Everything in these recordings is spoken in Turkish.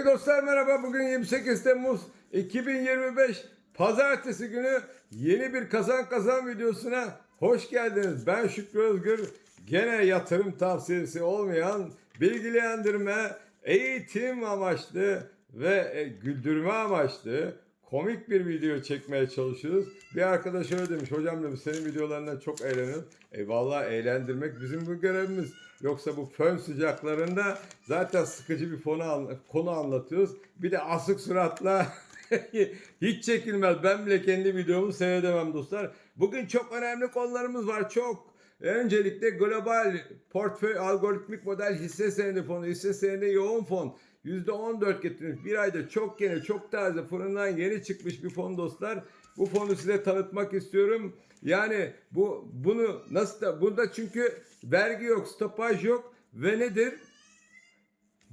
Sevgili dostlar merhaba. Bugün 28 Temmuz 2025 Pazartesi günü yeni bir kazan kazan videosuna hoş geldiniz. Ben Şükrü Özgür. Gene yatırım tavsiyesi olmayan bilgilendirme, eğitim amaçlı ve e, güldürme amaçlı komik bir video çekmeye çalışıyoruz. Bir arkadaş öyle demiş. Hocam demiş senin videolarından çok eğleniyorum. E vallahi eğlendirmek bizim bu görevimiz. Yoksa bu fön sıcaklarında zaten sıkıcı bir fonu konu anlatıyoruz. Bir de asık suratla hiç çekilmez. Ben bile kendi videomu seyredemem dostlar. Bugün çok önemli konularımız var. Çok. Öncelikle global portföy algoritmik model hisse senedi fonu, hisse senedi yoğun fon %14 getirmiş. Bir ayda çok yeni, çok taze fırından yeni çıkmış bir fon dostlar. Bu fonu size tanıtmak istiyorum. Yani bu bunu nasıl da bunda çünkü vergi yok, stopaj yok ve nedir?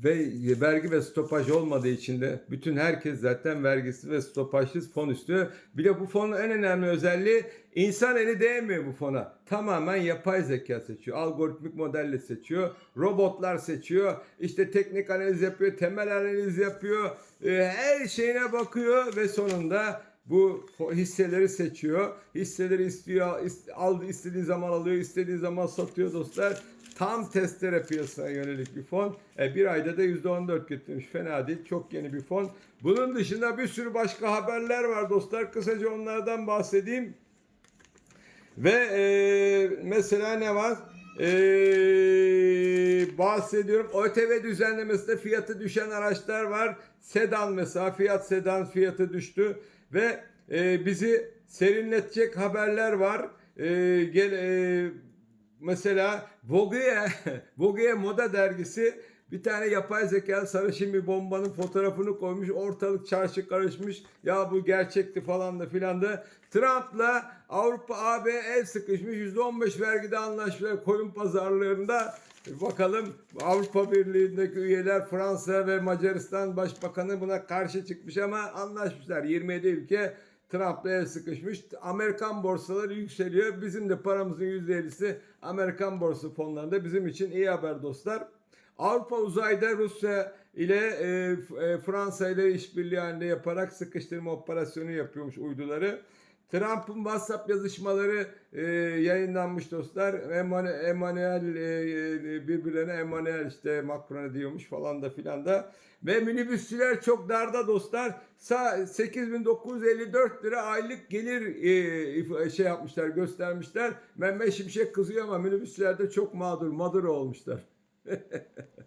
Ve vergi ve stopaj olmadığı için de bütün herkes zaten vergisiz ve stopajsız fon istiyor. Bir de bu fonun en önemli özelliği insan eli değmiyor bu fona. Tamamen yapay zeka seçiyor. Algoritmik modelle seçiyor. Robotlar seçiyor. İşte teknik analiz yapıyor. Temel analiz yapıyor. e, Her şeyine bakıyor ve sonunda bu hisseleri seçiyor. Hisseleri istiyor, ist- aldı istediği zaman alıyor, istediği zaman satıyor dostlar. Tam testere piyasasına yönelik bir fon. E, bir ayda da %14 getirmiş. Fena değil. Çok yeni bir fon. Bunun dışında bir sürü başka haberler var dostlar. Kısaca onlardan bahsedeyim. Ve e, mesela ne var? E, bahsediyorum. ÖTV düzenlemesinde fiyatı düşen araçlar var. Sedan mesela fiyat sedan fiyatı düştü ve e, bizi serinletecek haberler var. E, gel e, mesela Vogue Vogue moda dergisi bir tane yapay zeka sarışın bir bombanın fotoğrafını koymuş. Ortalık çarşı karışmış. Ya bu gerçekti falan da filan da. Trump'la Avrupa AB el sıkışmış. %15 vergide anlaşmışlar koyun pazarlarında. Bakalım Avrupa Birliği'ndeki üyeler Fransa ve Macaristan Başbakanı buna karşı çıkmış ama anlaşmışlar. 27 ülke Trump'la el sıkışmış. Amerikan borsaları yükseliyor. Bizim de paramızın %50'si Amerikan borsa fonlarında. Bizim için iyi haber dostlar. Avrupa uzayda Rusya ile e, e, Fransa ile işbirliği halinde yaparak sıkıştırma operasyonu yapıyormuş uyduları. Trump'ın WhatsApp yazışmaları e, yayınlanmış dostlar. Emmanuel, Emmanuel e, e, birbirlerine Emmanuel işte Macron'a diyormuş falan da filan da. Ve minibüsçüler çok darda dostlar. Sa 8954 lira aylık gelir e, şey yapmışlar göstermişler. Mehmet Şimşek kızıyor ama minibüsçüler de çok mağdur mağdur olmuşlar.